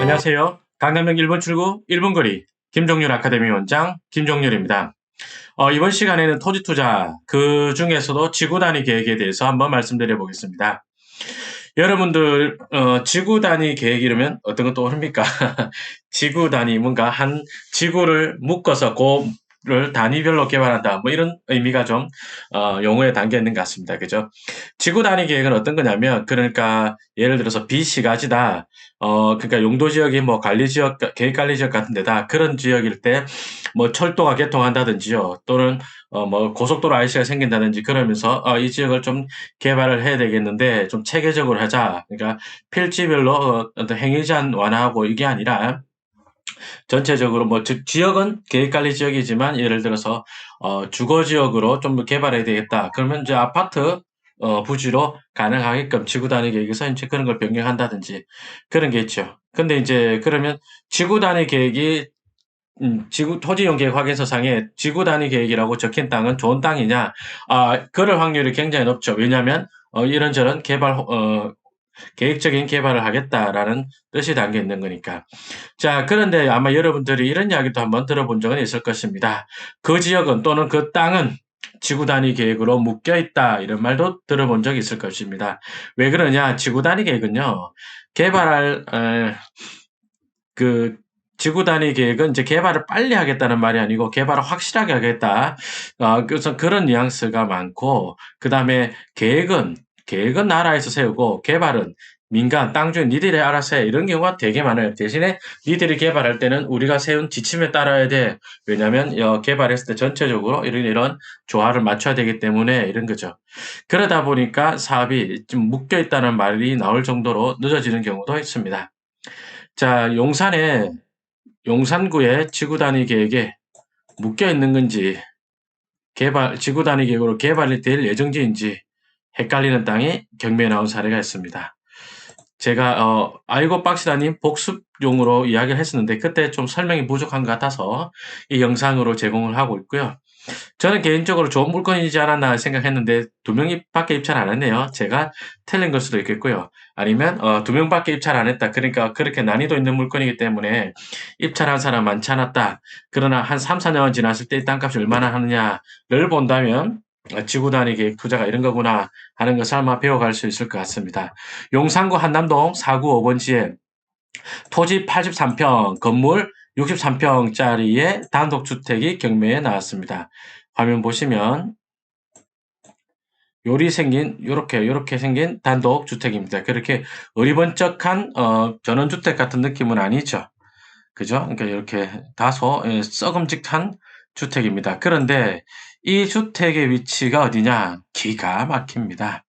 안녕하세요. 강남역 1번 출구 1번 거리 김종률 아카데미 원장 김종률입니다. 어, 이번 시간에는 토지 투자 그 중에서도 지구 단위 계획에 대해서 한번 말씀드려 보겠습니다. 여러분들 어, 지구 단위 계획 이러면 어떤 것 떠오릅니까? 지구 단위 뭔가 한 지구를 묶어서 고 를 단위별로 개발한다. 뭐 이런 의미가 좀 어, 용어에 담겨 있는 것 같습니다. 그죠? 지구 단위 계획은 어떤 거냐면 그러니까 예를 들어서 비시가지다. 어, 그러니까 용도 지역이 뭐 관리 지역, 계획 관리 지역 같은 데다 그런 지역일 때 뭐 철도가 개통한다든지요. 또는 어, 뭐 고속도로 IC가 생긴다든지 그러면서 어, 이 지역을 좀 개발을 해야 되겠는데 좀 체계적으로 하자. 그러니까 필지별로 어, 어떤 행위 제한 완화하고 이게 아니라 전체적으로 뭐 즉 지역은 계획관리 지역이지만 예를 들어서 어, 주거 지역으로 좀 개발해야 되겠다. 그러면 이제 아파트 어, 부지로 가능하게끔 지구 단위 계획에서 이제 그런 걸 변경한다든지 그런 게 있죠. 근데 이제 그러면 지구 단위 계획이 음, 지구 토지 이용 계획 확인서상에 지구 단위 계획이라고 적힌 땅은 좋은 땅이냐? 아, 그럴 확률이 굉장히 높죠. 왜냐하면 어, 이런저런 개발 어, 계획적인 개발을 하겠다라는 뜻이 담겨 있는 거니까. 자, 그런데 아마 여러분들이 이런 이야기도 한번 들어본 적은 있을 것입니다. 그 지역은 또는 그 땅은 지구 단위 계획으로 묶여 있다 이런 말도 들어본 적이 있을 것입니다. 왜 그러냐? 지구 단위 계획은요. 개발할 에, 그 지구 단위 계획은 이제 개발을 빨리 하겠다는 말이 아니고 개발을 확실하게 하겠다. 어, 그래서 그런 뉘앙스가 많고 그 다음에 계획은 계획은 나라에서 세우고 개발은 민간, 땅주인 니들이 알아서 해. 이런 경우가 되게 많아요. 대신에 니들이 개발할 때는 우리가 세운 지침에 따라야 돼. 왜냐면 하 개발했을 때 전체적으로 이런 이런 조화를 맞춰야 되기 때문에 이런 거죠. 그러다 보니까 사업이 좀 묶여 있다는 말이 나올 정도로 늦어지는 경우도 있습니다. 자, 용산에 용산구의 지구 단위 계획에 묶여 있는 건지 개발 지구 단위 계획으로 개발이 될 예정지인지 헷갈리는 땅이 경매에 나온 사례가 있습니다. 제가 어 아이고 박시다님 복습용으로 이야기를 했었는데 그때 좀 설명이 부족한 것 같아서 이 영상으로 제공을 하고 있고요. 저는 개인적으로 좋은 물건이지 않았나 생각했는데 두 명밖에 입찰 안 했네요. 제가 틀린 걸 수도 있겠고요. 아니면 어, 두 명밖에 입찰 안 했다. 그러니까 그렇게 난이도 있는 물건이기 때문에 입찰한 사람 많지 않았다. 그러나 한 3, 4년 지났을 때 땅값이 얼마나 하느냐를 본다면 지구 단위 계획 투자가 이런 거구나 하는 것을 아마 배워갈 수 있을 것 같습니다. 용산구 한남동 4구 5번지에 토지 83평, 건물 63평짜리의 단독주택이 경매에 나왔습니다. 화면 보시면 요리 생긴 요렇게 요렇게 생긴 단독 주택입니다. 그렇게 어리번쩍한 어, 전원주택 같은 느낌은 아니죠. 그죠? 그러니까 이렇게 다소 예, 썩음직한 주택입니다. 그런데 이 주택의 위치가 어디냐? 기가 막힙니다.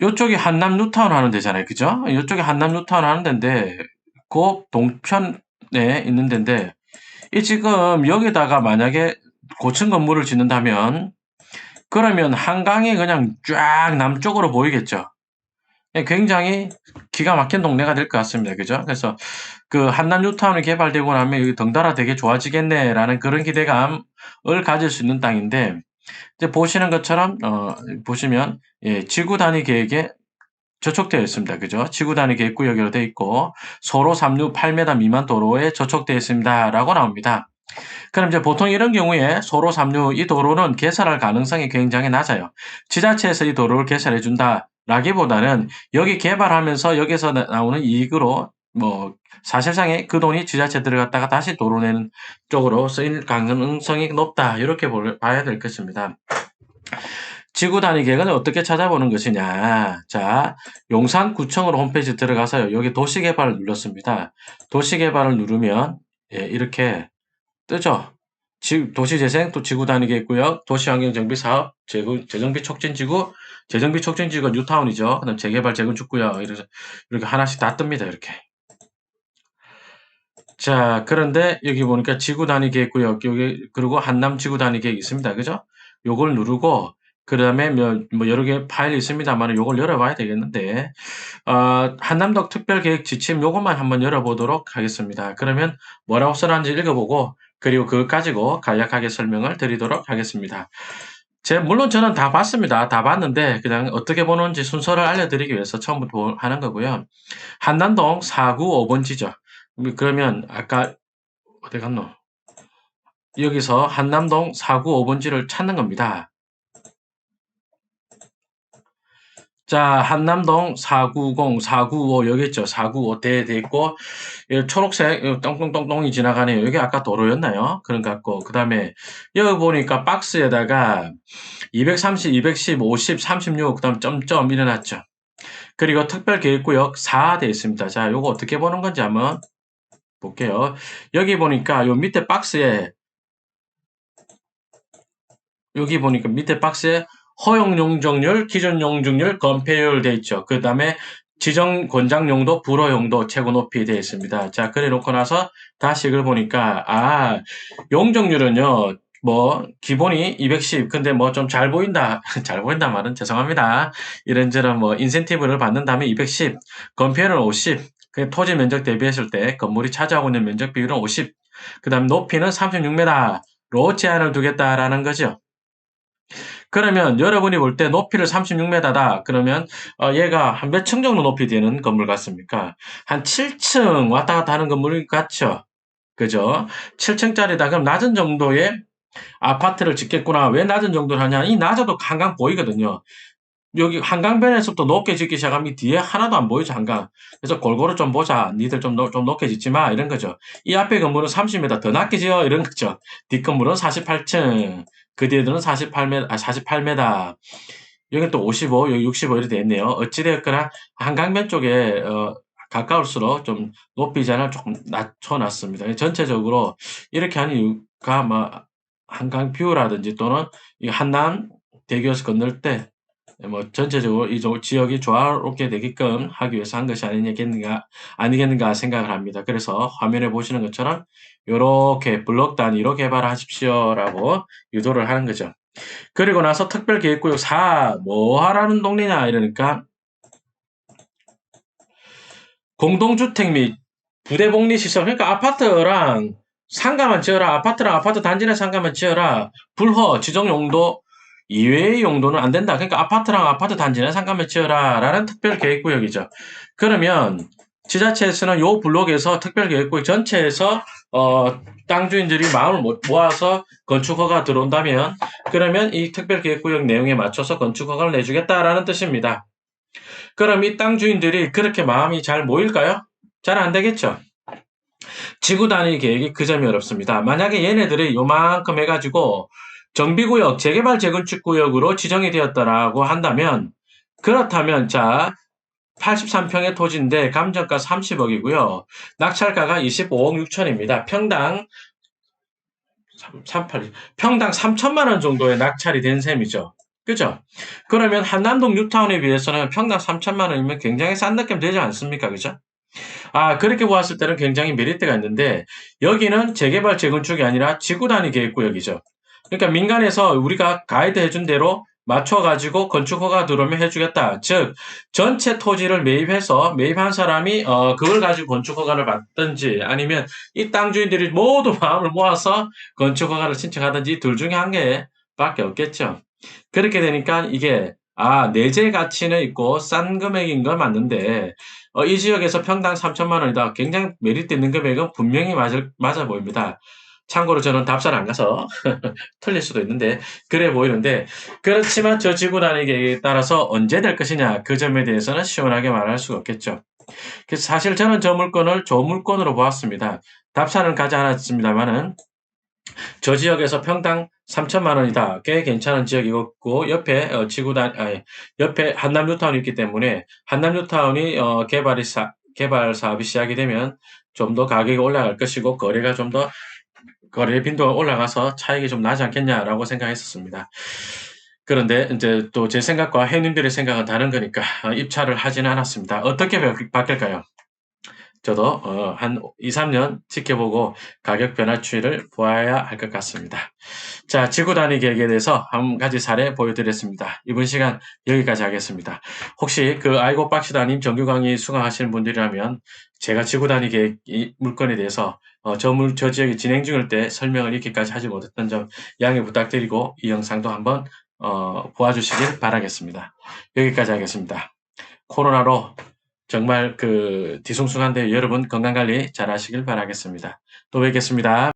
요쪽이 한남 뉴타운 하는 데잖아요. 그죠? 요쪽이 한남 뉴타운 하는 데인데, 그 동편에 있는 데인데, 이 지금 여기다가 만약에 고층 건물을 짓는다면, 그러면 한강이 그냥 쫙 남쪽으로 보이겠죠. 예, 굉장히 기가 막힌 동네가 될 것 같습니다. 그죠? 그래서 그 한남 뉴타운이 개발되고 나면 여기 덩달아 되게 좋아지겠네라는 그런 기대감을 가질 수 있는 땅인데 이제 보시는 것처럼 어 보시면 예, 지구 단위 계획에 저촉되어 있습니다. 그죠? 지구 단위 계획 구역으로 되어 있고 소로 3류 8m 미만 도로에 저촉되어 있습니다라고 나옵니다. 그럼 이제 보통 이런 경우에 소로 3류 이 도로는 개설할 가능성이 굉장히 낮아요. 지자체에서 이 도로를 개설해 준다 라기보다는 여기 개발하면서 여기서 나오는 이익으로 뭐 사실상의 그 돈이 지자체 들어갔다가 다시 도로 내는 쪽으로 쓰일 가능성이 높다 이렇게 봐야 될 것입니다. 지구 단위 계획은 어떻게 찾아보는 것이냐. 자, 용산구청으로 홈페이지 들어가서요. 여기 도시개발을 눌렀습니다. 도시개발을 누르면 예, 이렇게 뜨죠. 도시재생, 또 지구 단위 계획구역, 도시환경정비 사업, 재정비 촉진지구, 재정비 촉진지구가 뉴타운이죠. 그다음 재개발 재건축구역 이렇게 이렇게 하나씩 다 뜹니다. 이렇게. 자, 그런데 여기 보니까 지구 단위 계획구역 여기 그리고 한남 지구 단위 계획 있습니다. 그죠? 요걸 누르고 그 다음에 뭐, 뭐 여러 개 파일이 있습니다만 요걸 열어봐야 되겠는데 어, 한남덕 특별계획 지침 요것만 한번 열어보도록 하겠습니다. 그러면 뭐라고 써놨는지 읽어보고 그리고 그것 가지고 간략하게 설명을 드리도록 하겠습니다. 제 물론 저는 다 봤습니다. 다 봤는데 그냥 어떻게 보는지 순서를 알려드리기 위해서 처음부터 하는 거고요. 한남동 4구 5번지죠. 그러면 아까 어디 갔노? 여기서 한남동 4구 5번지를 찾는 겁니다. 자, 한남동 490, 495 여기 있죠. 495 대, 돼 있고 초록색 똥똥똥똥이 지나가네요. 여기 아까 도로였나요? 그런 것 같고 그 다음에 여기 보니까 박스에다가 230, 210, 50, 36, 그 다음 점점 일어났죠. 그리고 특별계획구역 4 되어 있습니다. 자, 요거 어떻게 보는 건지 한번 볼게요. 여기 보니까 요 밑에 박스에 여기 보니까 밑에 박스에 허용 용적률, 기존 용적률, 건폐율 되어 있죠. 그 다음에 지정 권장 용도, 불허 용도, 최고 높이 되어 있습니다. 자, 그래 놓고 나서 다시 이걸 보니까, 아, 용적률은요, 뭐, 기본이 210, 근데 뭐 좀 잘 보인다, 잘 보인다 말은 죄송합니다. 이런저런 뭐, 인센티브를 받는다면 210, 건폐율은 50, 그 토지 면적 대비했을 때 건물이 차지하고 있는 면적 비율은 50, 그 다음 높이는 36m로 제한을 두겠다라는 거죠. 그러면 여러분이 볼 때 높이를 36m다. 그러면 어, 얘가 한 몇 층 정도 높이 되는 건물 같습니까? 한 7층 왔다 갔다 하는 건물 같죠? 그죠? 7층짜리다. 그럼 낮은 정도의 아파트를 짓겠구나. 왜 낮은 정도를 하냐? 이 낮아도 한강 보이거든요. 여기 한강변에서부터 높게 짓기 시작하면 뒤에 하나도 안 보이죠, 한강. 그래서 골고루 좀 보자. 니들 좀, 좀 높게 짓지 마. 이런 거죠. 이 앞에 건물은 30m 더 낮게 지어. 이런 거죠. 뒷 건물은 48층. 그 뒤에들은 48m, 아, 48m. 여기 또 55, 여기 65 이렇게 돼 있네요. 어찌되었거나 한강변 쪽에, 어, 가까울수록 좀 높이 제한을 조금 낮춰놨습니다. 전체적으로 이렇게 하는 이유가 뭐 한강 뷰라든지 또는 이 한남 대교에서 건널 때 뭐 전체적으로 이 지역이 조화롭게 되게끔 하기 위해서 한 것이 아니겠는가 아니겠는가 생각을 합니다. 그래서 화면에 보시는 것처럼 이렇게 블록 단위로 개발하십시오라고 유도를 하는 거죠. 그리고 나서 특별계획구역 4, 뭐 하라는 동네냐 이러니까 공동주택 및 부대복리시설, 그러니까 아파트랑 상가만 지어라, 아파트랑 아파트 단지 내 상가만 지어라, 불허, 지정용도 이외의 용도는 안 된다. 그러니까 아파트랑 아파트 단지내 상가만 지어라 라는 특별 계획구역이죠. 그러면 지자체에서는 요 블록에서 특별 계획구역 전체에서 어, 땅 주인들이 마음을 모아서 건축허가 들어온다면 그러면 이 특별 계획구역 내용에 맞춰서 건축허가를 내주겠다라는 뜻입니다. 그럼 이 땅 주인들이 그렇게 마음이 잘 모일까요? 잘 안 되겠죠. 지구 단위 계획이 그 점이 어렵습니다. 만약에 얘네들이 요만큼 해가지고 정비구역, 재개발 재건축 구역으로 지정이 되었다라고 한다면 그렇다면 자 83평의 토지인데 감정가 30억이고요. 낙찰가가 25억 6천입니다. 평당 38, 평당 3천만 원 정도의 낙찰이 된 셈이죠. 그죠? 그러면 한남동 뉴타운에 비해서는 평당 3천만 원이면 굉장히 싼 느낌 되지 않습니까? 그죠? 아, 그렇게 보았을 때는 굉장히 메리트가 있는데, 여기는 재개발, 재건축이 아니라 지구 단위 계획구역이죠. 그러니까 민간에서 우리가 가이드 해준 대로 맞춰가지고 건축허가 들어오면 해주겠다. 즉 전체 토지를 매입해서 매입한 사람이 어 그걸 가지고 건축허가를 받든지 아니면 이 땅 주인들이 모두 마음을 모아서 건축허가를 신청하든지 둘 중에 한 개밖에 없겠죠. 그렇게 되니까 이게 아 내재 가치는 있고 싼 금액인 건 맞는데 어, 이 지역에서 평당 3천만 원이다. 굉장히 메리트 있는 금액은 분명히 맞을, 맞아 보입니다. 참고로 저는 답사를 안 가서 틀릴 수도 있는데 그래 보이는데 그렇지만 저 지구 단위에 따라서 언제 될 것이냐 그 점에 대해서는 시원하게 말할 수가 없겠죠. 그래서 사실 저는 저 물건을 좋은 물건으로 보았습니다. 답사는 가지 않았습니다만은 저 지역에서 평당 3천만 원이다. 꽤 괜찮은 지역이고 옆에 어, 지구단 아니, 옆에 한남 뉴타운이 있기 때문에 한남 뉴타운이 어, 개발이 사, 개발 사업이 시작이 되면 좀 더 가격이 올라갈 것이고 거래가 좀 더 거래 빈도가 올라가서 차익이 좀 나지 않겠냐라고 생각했었습니다. 그런데 이제 또 제 생각과 회원님들의 생각은 다른 거니까 입찰을 하지는 않았습니다. 어떻게 바뀔까요? 저도 어, 한 2, 3년 지켜보고 가격 변화 추이를 보아야 할 것 같습니다. 자, 지구 단위 계획에 대해서 한 가지 사례 보여드렸습니다. 이번 시간 여기까지 하겠습니다. 혹시 그 아이고 박시다님 정규 강의 수강하시는 분들이라면 제가 지구 단위 계획 물건에 대해서 어, 저, 물, 저 지역이 진행 중일 때 설명을 이렇게까지 하지 못했던 점 양해 부탁드리고 이 영상도 한번 어, 보아주시길 바라겠습니다. 여기까지 하겠습니다. 코로나로 정말 그 뒤숭숭한데 여러분 건강관리 잘 하시길 바라겠습니다. 또 뵙겠습니다.